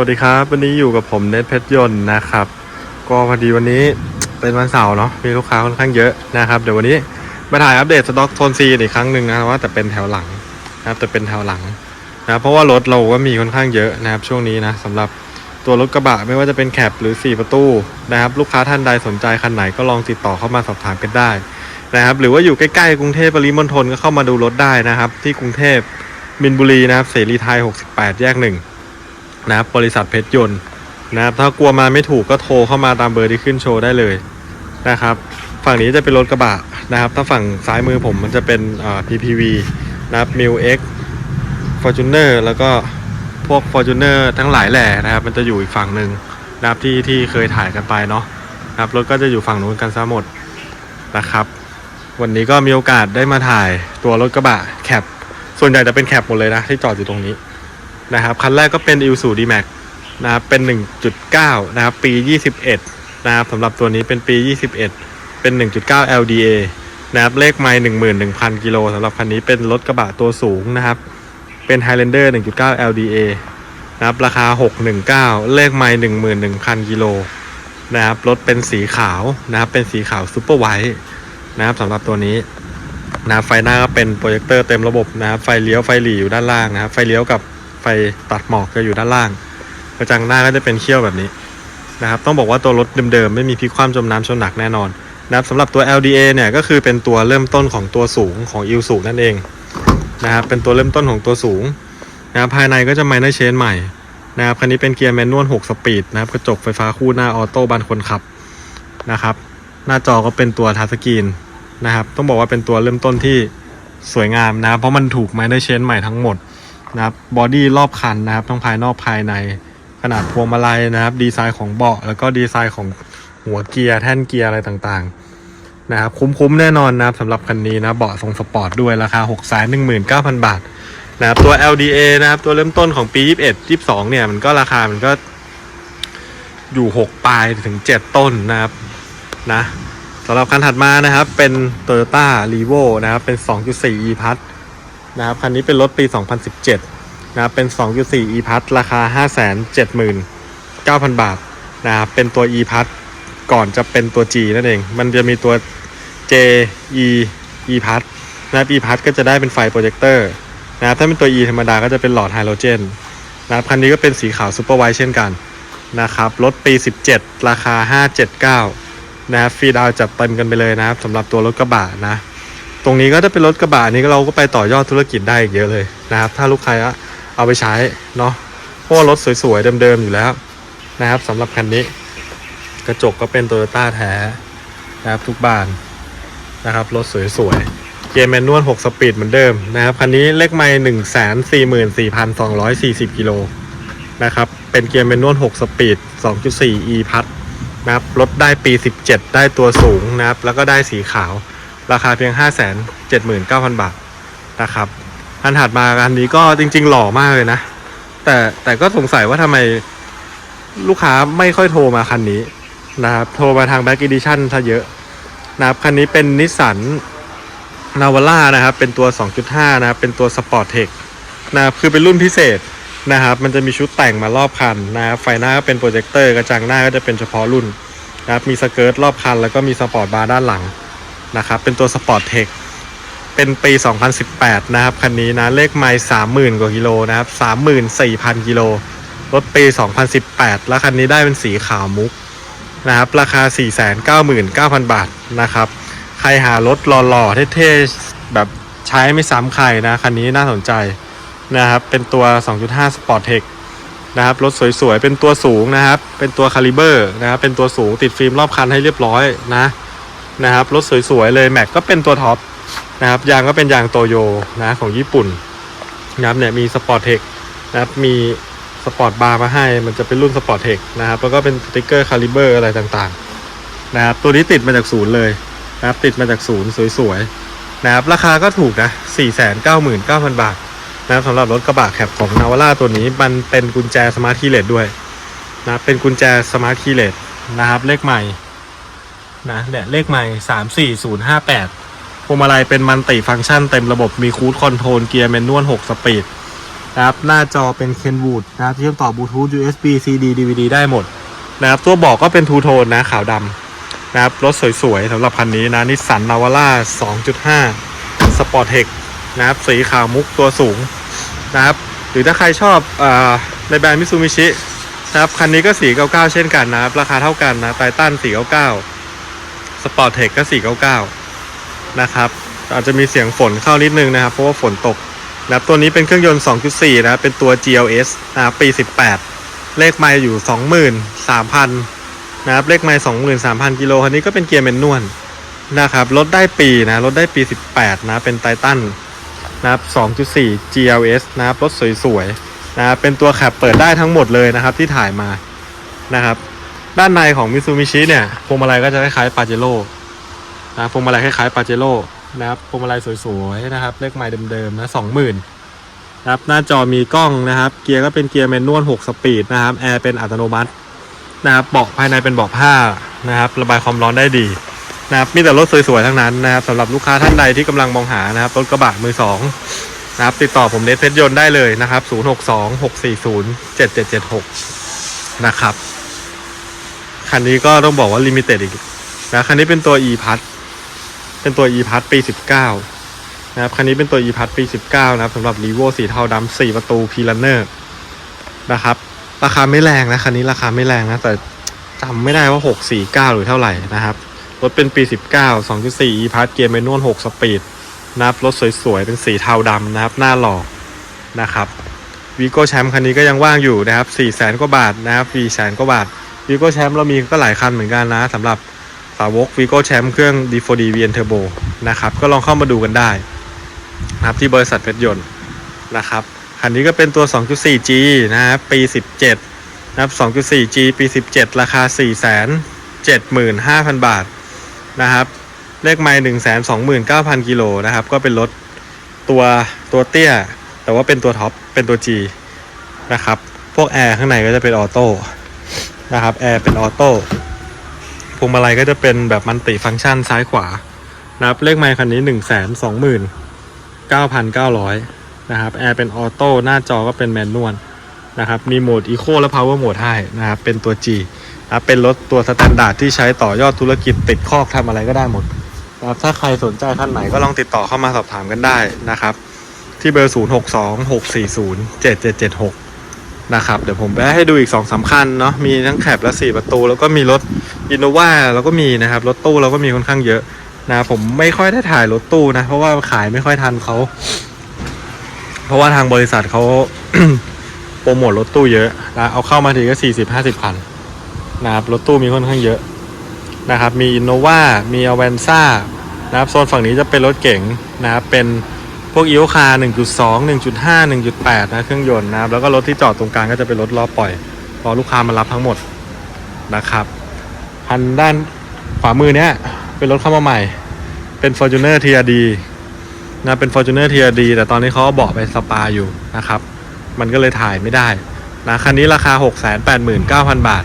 วัสดีครับ วันนี้อยู่กับผมเนทเพชรยนต์นะครับ ก็พอดีวันนี้เป็นวันเสาร์เนาะมีลูกค้าค่อนข้างเยอะนะครับเดี๋ยววันนี้มาถ่ายอัปเดตสต็อกโซนซีอีกครั้งหนึ่งนะว่าแต่เป็นแถวหลังนะครับแต่เป็นแถวหลังนะเพราะว่ารถเราก็มีค่อนข้างเยอะนะครับช่วงนี้นะสำหรับตัวรถกระบะไม่ว่าจะเป็นแคปหรือ 4 ประตูนะครับลูกค้าท่านใดสนใจคันไหนก็ลองติดต่อเข้ามาสอบถามกันได้นะครับหรือว่าอยู่ใกล้ๆกรุงเทพปริมณฑลก็เข้ามาดูรถได้นะครับ ที่กรุงเทพมินบุรีนะครับเสรีไทย 68 แยกหนึ่ง นะครับบริษัทเพชรยนต์นะครับถ้ากลัวมาไม่ถูกก็โทรเข้ามาตามเบอร์ที่ขึ้นโชว์ได้เลยนะครับ ฝั่งนี้จะเป็นรถกระบะนะครับ ถ้าฝั่งซ้ายมือผมมันจะเป็นอ่า PPV นะครับ m i l X Fortuner แล้วก็พวก Fortuner ทั้งหลายแหล่นะครับ มันจะอยู่อีกฝั่งหนึ่งนะครับที่ที่เคยถ่ายกันไปเนาะนะครับรถก็จะอยู่ฝั่งนู้นกันซะหมดนะครับ วันนี้ก็มีโอกาสได้มาถ่ายตัวรถกระบะแคปส่วนใหญ่จะเป็นแคปหมดเลยนะที่จอดอยู่ตรงนี้ นะครับ คันแรกก็เป็น i l s u d m a x นะครับเป็น 1.9 นะครับ ปี 21 นะครับสำหรับตัวนี้เป็นปี 21 เป็น 1.9 LDA นะครับเลขไมล์11,000 กิโลสำหรับคันนี้เป็นรถกระบะตัวสูงนะครับ เป็น Highlander 1.9 LDA นะครับราคา 619 เลขไมล์11,000 กิโลนะครับรถเป็นสีขาวนะครับเป็นสีขาวซูเปอร์ไวท์นะครับสำหรับตัวนี้นะไฟหน้าก็เป็นโปรเจคเตอร์เต็มระบบนะครับไฟเลี้ยวไฟหลีอยู่ด้านล่างนะครับไฟเลี้ยวกับ ไฟตัดหมอกจะอยู่ด้านล่าง กระจังหน้าก็จะเป็นเขี้ยวแบบนี้นะครับต้องบอกว่าตัวรถเดิมๆ ไม่มีพลิกคว่ำจมน้ำชนหนักแน่นอนนะครับสำหรับตัว LDA เนี่ยก็คือเป็นตัวเริ่มต้นของตัวสูงของ i l s u นั่นเองนะครับเป็นตัวเริ่มต้นของตัวสูงนะครับภายในก็จะไมเนอร์เชนใหม่นะครับคันนี้เป็นเกียร์แมนนวล 6 สปีดนะครับกระจกไฟฟ้าคู่หน้าออโต้บานคนขับนะครับหน้าจอก็เป็นตัวทัชสกรีนนะครับต้องบอกว่าเป็นตัวเริ่มต้นที่สวยงามนะครับเพราะมันถูกไมเนอร์เชนใหม่ทั้งหมด นะครับบอดี้รอบคันนะครับทั้งภายนอกภายในขนาดพวงมาลัยนะครับ ดีไซน์ของเบาะแล้วก็ดีไซน์ของหัวเกียร์แท่นเกียร์อะไรต่างๆนะครับคุ้มๆแน่นอนนะครับสำหรับคันนี้นะเบาะทรงสปอร์ตด้วยราคา 6 1 9 0 0 0 บาทนะครับตัว LDA นะครับตัวเริ่มต้นของปี 21 22 เนี่ยมันก็ราคามันก็อยู่ 6 ปลายถึง 7 ต้นนะครับนะสำหรับคันถัดมานะครับเป็น Toyota r e v o นะครับเป็น 2.4 e p a s นะครับคันนี้เป็นรถปี 2017 นะครับเป็น 2.4 e p a s ราคา 579,000 บาทนะครับเป็นตัว e p a s ก่อนจะเป็นตัว G นั่นเอง มันจะมีตัว J E e p a s นะครับ e p a s ก็จะได้เป็นไฟโปรเจคเตอร์นะครับถ้าเป็นตัว E ธรรมดาก็จะเป็นหลอดไฮโดรเจนนะครับคันนี้ก็เป็นสีขาวซูเปอร์ไวท์เช่นกันนะครับรถปี 17 ราคา 579 นะครับฟรีดาวจัดเต็มกันไปเลยนะครับสำหรับตัวรถกระบะนะ ตรงนี้ก็จะเป็นรถกระบะนี้เราก็ไปต่อยอดธุรกิจได้อีกเยอะเลยนะครับ ถ้าลูกค้าเอาไปใช้เนาะเพราะว่ารถสวยๆเดิมๆอยู่แล้วนะครับสำหรับคันนี้ กระจกก็เป็นโตโยต้าแท้นะครับทุกบานนะครับรถสวยๆเกียร์แมนนวล6สปีดเหมือนเดิมนะครับคันนี้เลขไมล์1 4 4 2 4 0กิโลนะครับเป็นเกียร์แมนนวล6สปีด 2.4 e พัดนะครับรถได้ปี 17 ได้ตัวสูงนะครับแล้วก็ได้สีขาว ราคาเพียง 5 7 9 0 0 0 บาทนะครับอันถัดมาอันนี้ก็จริง ๆ หล่อมากเลยนะ แต่แต่ก็สงสัยว่าทำไมลูกค้าไม่ค่อยโทรมาคันนี้นะครับ โทรมาทาง Back Edition ซะเยอะนะครับ คันนี้เป็นนิสสันนาวาร่านะครับ เป็นตัว 2.5 นะครับ เป็นตัว Sport Tech นะครับ คือเป็นรุ่นพิเศษนะครับ มันจะมีชุดแต่งมารอบคันนะครับ ไฟหน้าก็เป็นโปรเจคเตอร์ กระจังหน้าก็จะเป็นเฉพาะรุ่นนะครับ มีสเกิร์ตรอบคัน แล้วก็มีสปอร์ตบาร์ด้านหลัง นะครับเป็นตัว Sport Tech เป็นปี 2018 นะครับ คันนี้นะ เลขไมล์30,000 กว่ากิโลนะครับ 34,000 กิโล รถปี 2018 แล้วคันนี้ได้เป็นสีขาวมุกนะครับ ราคา 499,000 บาทนะครับ ใครหารถหล่อๆ เท่ๆ แบบใช้ไม่ซ้ำใครนะ คันนี้น่าสนใจนะครับ เป็นตัว 2.5 Sport Tech นะครับ รถสวยๆ เป็นตัวสูงนะครับ เป็นตัวคาลิเบอร์นะครับ เป็นตัวสูงติดฟิล์มรอบคันให้เรียบร้อยนะ นะครับ รถสวยๆเลยแม็กก็เป็นตัวท็อปนะครับยางก็เป็นยางโตโยนะของญี่ปุ่นนะครับเนี่ยมีสปอร์ตเทคนะครับมีสปอร์ตบาร์มาให้มันจะเป็นรุ่นสปอร์ตเทคนะครับแล้วก็เป็นสติ๊กเกอร์คาลิเบอร์อะไรต่างๆนะครับตัวนี้ติดมาจากศูนย์เลยนะครับติดมาจากศูนย์สวยๆนะครับราคาก็ถูกนะ499,000 บาทนะครับสำหรับรถกระบะแคปของนาวาร่าตัวนี้มันเป็นกุญแจสมาร์ทคีย์เลสด้วยนะเป็นกุญแจสมาร์ทคีย์เลสนะครับเลขใหม่ นะเนี่ยเลขใหม่สามสี่ศูนย์ห้าแปดพวงมาลัยเป็นมันติฟังก์ชันเต็มระบบมีคูดคอนโทรลเกียร์แมนนวลหกสปีดนะครับหน้าจอเป็น Kenwood นะครับเชื่อมต่อบลูทูธ USB CD DVD ได้หมดนะครับตัวบอกก็เป็นทูโทนนะขาวดำนะครับรถสวยๆสำหรับคันนี้นะนิสสันนาวาร่า2.5 สปอร์ตเทคนะครับสีขาวมุกตัวสูงนะครับหรือถ้าใครชอบอในแบรนด์มิซูมิชินะครับคันนี้ก็ 499 เช่นกันนะครับ ราคาเท่ากันนะไททัน499 สปอร์ตเทคก็ 499 นะครับ อาจจะมีเสียงฝนเข้านิดนึงนะครับ เพราะว่าฝนตกนะครับตัวนี้เป็นเครื่องยนต์ 2.4 นะครับเป็นตัว GLS นะครับปี 18 เลขไมล์อยู่ 23,000 นะครับ เลขไมล์23,000 กิโลคันนี้ก็เป็นเกียร์แมนนวลนะครับรถได้ปีนะรถได้ปี 18 นะเป็นไททันนะครับ 2.4 GLS นะครับรถสวยๆนะเป็นตัวแคปเปิดได้ทั้งหมดเลยนะครับที่ถ่ายมานะครับ ด้านในของมิซูมิชิเนี่ยพวงมาลัยก็จะคล้ายๆปาเจโร่นะพวงมาลัยคล้ายๆปาเจโร่นะครับพวงมาลัยสวยๆนะครับเลขไมล์เดิมๆนะสองหมื่นนะครับหน้าจอมีกล้องนะครับ เกียร์ก็เป็นเกียร์แมนนวล6สปีดนะครับแอร์เป็นอัตโนมัตินะครับเบาะภายในเป็นเบาะผ้านะครับระบายความร้อนได้ดีนะครับมีแต่รถสวยๆทั้งนั้นนะครับสำหรับลูกค้าท่านใดที่กำลังมองหานะครับรถกระบะมือสองนะครับติดต่อผมเนทเพชรยนต์ได้เลยนะครับ 062 640 7776 นะครับ คันนี้ก็ต้องบอกว่าลิมิเต็ดอีกนะคันนี้เป็นตัว e p a s เป็นตัว e p a s ปี 19 นะครับ คันนี้เป็นตัว e p a s ปี 19 นะครับสำหรับ r e v o สีเทาดำ4ประตู p l a n n e r นะครับ ราคาไม่แรงนะคันนี้ราคาไม่แรงนะแต่จำไม่ได้ว่า 649 หรือเท่าไหร่นะครับ รถเป็นปี 19 2.4 e p a s เกียร์แมนนวล6สปีดนะครับรถสวยๆ เป็นสีเทาดำนะครับ หน้าหล่อนะครับวีโก้แชมป์คันนี้ก็ยังว่างอยู่นะครับ4แสนกว่าบาทนะครับ4แสนกว่าบาท วีโก้แชมป์เรามีก็หลายคันเหมือนกันนะสำหรับสาวก Vigo Champ เครื่อง D4D VN Turbo นะครับ ก็ลองเข้ามาดูกันได้นะครับที่บริษัทเพชรยนต์นะครับ คันนี้ก็เป็นตัว 2.4G นะครับปี 17 นะครับ 2.4G ปี 17 ราคา 475,000 บาทนะครับ เลขไมล์129,000 กิโลนะครับ ก็เป็นรถตัวตัวเตี้ย แต่ว่าเป็นตัวท็อป เป็นตัว G นะครับ พวกแอร์ข้างในก็จะเป็นออโต้ นะครับแอร์เป็นออโต้พวงมาลัยก็จะเป็นแบบมันติฟังก์ชันซ้ายขวานะครับเลขไมค์คันนี้ 1 2 9 9 9 0 0 นะครับแอร์เป็นออโต้หน้าจอก็เป็นแมนนวลนะครับมีโหมด Eco และ Power Mode ให้นะครับเป็นตัว G นะเป็นรถตัวสแตนดาร์ดที่ใช้ต่อยอดธุรกิจติดคอกทำอะไรก็ได้หมดนะครับถ้าใครสนใจท่านไหนก็ลองติดต่อเข้ามาสอบถามกันได้นะครับ ที่เบอร์ 0 นะครับ เดี๋ยวผมไปให้ดูอีก2อสาคัญเนาะมีทั้งแคบและ 4 ประตู แล้วก็มีรถอินโนวาเราก็มีนะครับ รถตู้เราก็มีค่อนข้างเยอะนะผมไม่ค่อยได้ถ่ายรถตู้นะ เพราะว่าขายไม่ค่อยทันเขา เพราะว่าทางบริษัทเขาโปรโมทรถตู้เยอะนะเอาเข้ามาทีก็สี่สิบห้าสิบคันนะครับรถตู้มีค่อนข้างเยอะนะครับ มีอินโนวามีอเวนซ่านะครับโซนฝั่งนี้จะเป็นรถเก๋งนะครับเป็น พวกอีโอคาร์1.2 1.5 1.8 นะเครื่องยนต์นะครับ แล้วก็รถที่จอดตรงกลางก็จะเป็นรถล้อปล่อย รอลูกค้ามารับทั้งหมดนะครับ คันด้านขวามือเนี้ยเป็นรถเข้ามาใหม่ เป็น Fortuner TRD นะ เป็น Fortuner TRD แต่ตอนนี้เขาเอาเบาะไปสปาอยู่นะครับ มันก็เลยถ่ายไม่ได้นะคันนี้ราคา 689,000 บาท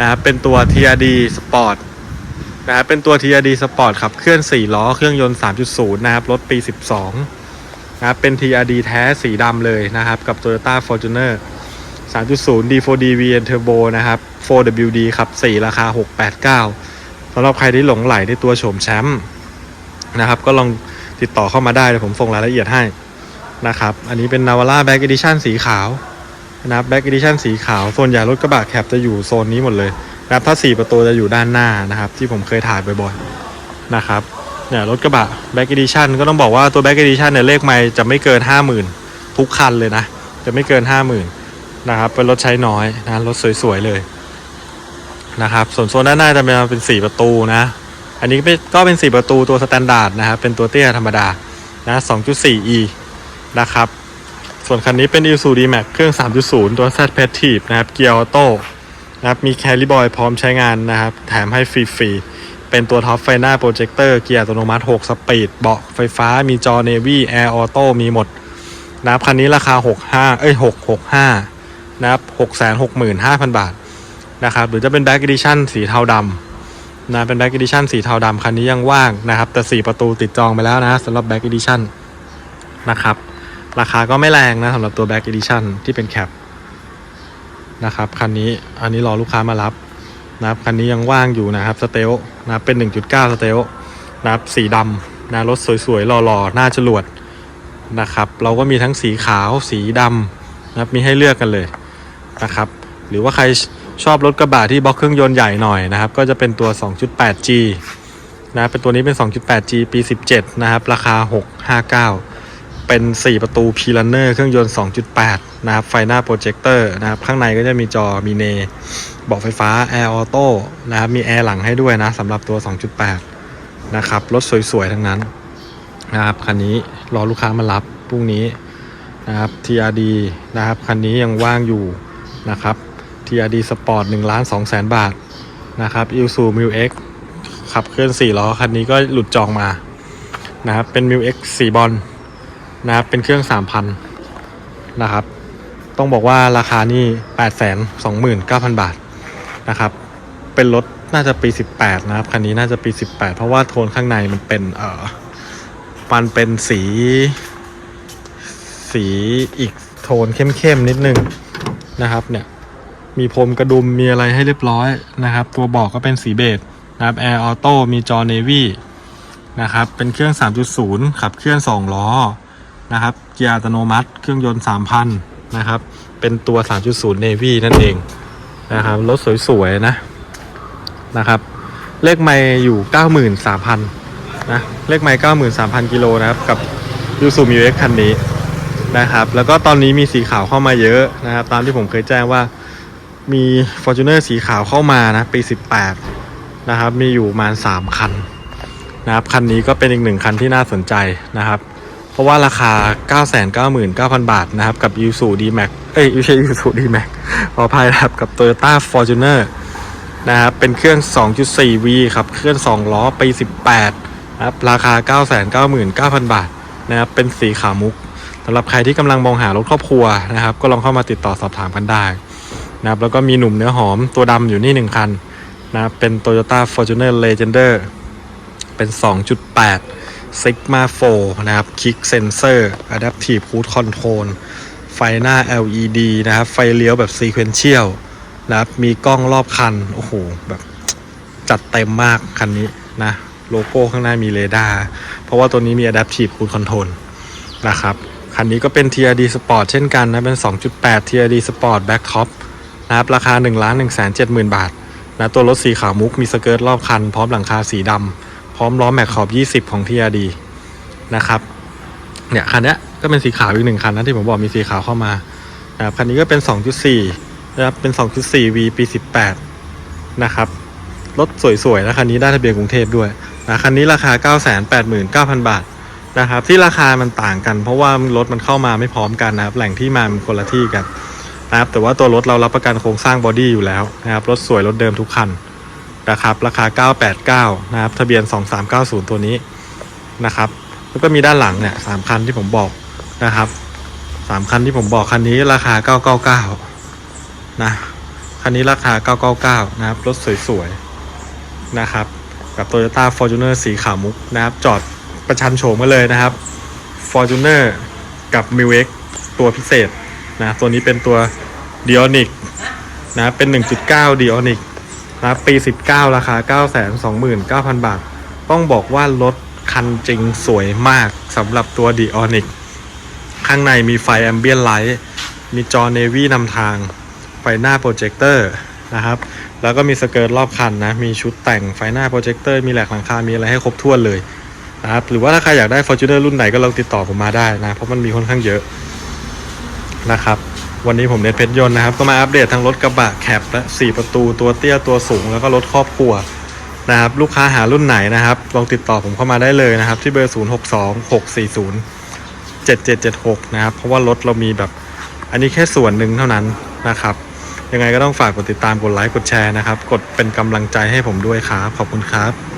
นะครับเป็นตัว TRD Sport นะครับเป็นตัว TRD Sport ขับเคลื่อน 4 ล้อ เครื่องยนต์ 3.0 นะครับ รถปี 12 นะครับเป็น TRD แท้สีดำเลยนะครับ กับ Toyota Fortuner 3.0 D4D VN Turbo นะครับ 4WD ขับ 4 ราคา 689สำหรับใครที่หลงไหลในตัวโฉมแชมป์นะครับ ก็ลองติดต่อเข้ามาได้เดี๋ยวผมส่งรายละเอียดให้นะครับ อันนี้เป็น Navara Back Edition สีขาวนะครับ Back Edition สีขาว ส่วนใหญ่รถกระบะแคปจะอยู่โซนนี้หมดเลยนะครับถ้า 4 ประตูจะอยู่ด้านหน้านะครับ ที่ผมเคยถ่ายบ่อยๆนะครับ เนี่ยรถกระบะ Black Edition ก็ต้องบอกว่าตัว Black Edition เนี่ยเลขไม่จะไม่เกิน 50,000 ทุกคันเลยนะ จะไม่เกิน 50,000 นะครับ เป็นรถใช้น้อยนะรถสวยๆเลยนะครับส่วนโซนด้านหน้าจะเป็นเป็น 4 ประตูนะ อันนี้ก็เป็น 4 ประตูตัวสแตนดาร์ดนะครับ เป็นตัวเตี้ยธรรมดานะ 2.4e นะครับ ส่วนคันนี้เป็น Isuzu D-Max เครื่อง 3.0 ตัว Z p a t i v e นะครับ เกียร์ออโต้นะครับ มีแคลิบอยพร้อมใช้งานนะครับ แถมให้ฟรีๆ เป็นตัวท็อปไฟหน้าโปรเจคเตอร์เกียร์อัตโนมัติ 6 สปีด เบาะไฟฟ้ามีจอ Navy Air Auto มีหมดนะครับคันนี้ราคา 65 เอ้ย 665 นะครับ 665,000 บาทนะครับหรือจะเป็น Black Edition สีเทาดำนะเป็น Black Edition สีเทาดำคันนี้ยังว่างนะครับ แต่ 4 ประตูติดจองไปแล้วนะสำหรับ Black Edition นะครับราคาก็ไม่แรงนะสำหรับตัว Black Edition ที่เป็นแคปนะครับคันนี้อันนี้รอลูกค้ามารับ นะครับคันนี้ยังว่างอยู่นะครับสเตลนะเป็น 1.9 สเตลนะครับสีดำนะรถสวยๆหล่อๆหน้าจรวดนะครับ เราก็มีทั้งสีขาวสีดำนะครับมีให้เลือกกันเลยนะครับ หรือว่าใครชอบรถกระบะที่บล็อกเครื่องยนต์ใหญ่หน่อยนะครับ ก็จะเป็นตัว 2.8G นะเป็นตัวนี้เป็น 2.8G ปี 17 นะครับ ราคา 659 เป็น 4 ประตู p ี r นเนอร์เครื่องยนต์ 2.8 นะครับ ไฟหน้าโปรเจคเตอร์นะครับ ข้างในก็จะมีจอมีเนเบาะไฟฟ้าแอร์ออโต้นะครับ มีแอร์หลังให้ด้วยนะสำหรับตัว 2.8 นะครับ รถสวย ๆ ทั้งนั้นนะครับคันนี้รอลูกค้ามารับพรุ่งนี้นะครับ TRD นะครับ คันนี้ยังว่างอยู่นะครับ TRD Sport 1ล้าน2แสนบาทนะครับ i s u m u X ขับเคลื่อน 4 ล้อ คันนี้ก็หลุดจองมานะครับเป็น m u X 4บอล นะครับเป็นเครื่อง 3,000 นะครับ ต้องบอกว่าราคานี่ 8 2 9 0 0 0 บาทนะครับ เป็นรถน่าจะปี 18 นะครับ คันนี้น่าจะปี 18 เพราะว่าโทนข้างในมันเป็นเอ่อมันเป็นสี สีอีกโทนเข้มๆนิดนึงนะครับเนี่ยมีพรมกระดุมมีอะไรให้เรียบร้อยนะครับ ตัวเบอกก็เป็นสีเบจนะครับแอร์ออโต้มีจอเนวี่นะครับ เป็นเครื่อง 3.0 ขับเคลื่อน 2 ล้อ นะครับ เกียร์อัตโนมัติ เครื่องยนต์ 3,000 นะครับ เป็นตัว 3.0 Navy นั่นเองนะครับ รถสวยๆ นะ นะครับ เลขไม่อยู่ 93,000 นะ เลขไม่93,000 กิโลนะครับ กับ y u s u m u X คันนี้นะครับ แล้วก็ตอนนี้มีสีขาวเข้ามาเยอะนะครับ ตามที่ผมเคยแจ้งว่ามี Fortuner สีขาวเข้ามานะปี 18 นะครับ มีอยู่ประมาณ 3 คันนะครับ คันนี้ก็เป็นอีกหนึ่งคันที่น่าสนใจนะครับ เพราะว่าราคา 999,000 บาทนะครับ กับ i s u D-Max เอ้ยไม่ใช่ i s u D-Max ขออภัยนะครับ กับ Toyota Fortuner นะครับ เป็นเครื่อง 2.4V ครับ เครื่อง 2 ล้อปี 18นะครับ ราคา 999,000 บาทนะครับ เป็นสีขาวมุกสำหรับใครที่กำลังมองหารถครอบครัวนะครับ ก็ลองเข้ามาติดต่อสอบถามกันได้นะครับ แล้วก็มีหนุ่มเนื้อหอมตัวดำอยู่นี่หนึ่งคันนะครับ เป็น Toyota Fortuner Legender เป็น 2.8 Sigma 4 นะครับ Kick Sensor Adaptive Cruise Control ไฟหน้า LED นะครับ ไฟเลี้ยวแบบ Sequential นะครับ มีกล้องรอบคัน โอ้โห แบบจัดเต็มมากคันนี้นะ โลโก้ข้างหน้ามีเรดาร์ เพราะว่าตัวนี้มี Adaptive Cruise Control นะครับ คันนี้ก็เป็น TRD Sport เช่นกันนะ เป็น 2.8 TRD Sport Back Top นะครับ ราคา 1 1 7 0 0 0 0 บาทนะตัวรถสีขาวมุกมีสเกิร์ตรอบคัน พร้อมหลังคาสีดำ พร้อมล้อแม็กขอบ 20 ของ TRD นะครับ เนี่ยคันนี้ก็เป็นสีขาวอีกหนึ่งคันนะที่ผมบอกมีสีขาวเข้ามานะครับคันนี้ก็เป็น 2.4 นะครับ เป็น 2.4V ปี 18 นะครับ รถสวยๆนะคันนี้ได้ทะเบียนกรุงเทพด้วยนะคันนี้ราคา 989,000 บาทนะครับ ที่ราคามันต่างกัน เพราะว่ารถมันเข้ามาไม่พร้อมกันนะครับ แหล่งที่มามันคนละที่กันนะครับ แต่ว่าตัวรถเรารับประกันโครงสร้างบอดี้อยู่แล้วนะครับ รถสวยรถเดิมทุกคัน นะครับ ราคา 989 นะครับ ทะเบียน 2390 ตัวนี้นะครับ แล้วก็มีด้านหลังเนี่ยสามคันที่ผมบอกนะครับสามคันที่ผมบอกคันนี้ราคา 999 นะ คันนี้ราคา 999 นะครับ รถสวยๆ นะครับ กับ Toyota Fortuner สีขาวมุกนะครับ จอดประชันโฉมกันเลยนะครับ Fortuner กับ m i w x ตัวพิเศษนะ ตัวนี้เป็นตัว d i o n i c นะ เป็น 1.9 d i o n i c นะปี 19 ราคา 929,000 บาท ต้องบอกว่ารถคันจริงสวยมากสำหรับตัว d i o n i c ข้างในมีไฟแอมเบียนไลท์มีจอเนวี่นำทาง ไฟหน้าโปรเจคเตอร์นะครับ แล้วก็มีสเกิร์ตรอบคันนะ มีชุดแต่งไฟหน้าโปรเจคเตอร์ มีแหลกหลังคา มีอะไรให้ครบถ้วนเลยนะครับ หรือว่าถ้าใครอยากได้ Fortuner รุ่นไหนก็ลองติดต่อผมมาได้นะ เพราะมันมีค่อนข้างเยอะนะครับ วันนี้ผมเนเพชรยนต์นะครับ ก็มาอัปเดตทั้งรถกระบะแคปและ4ประตูตัวเตี้ยตัวสูงแล้วก็รถครอบครัวนะครับ ลูกค้าหารุ่นไหนนะครับ ลองติดต่อผมเข้ามาได้เลยนะครับ ที่เบอร์ 0 6 2 6 4 0 7 7 7 6 นะครับ เพราะว่ารถเรามีแบบอันนี้แค่ส่วนหนึ่งเท่านั้นนะครับ ยังไงก็ต้องฝากกดติดตามกดไลค์กดแชร์นะครับ กดเป็นกำลังใจให้ผมด้วยครับขอบคุณครับ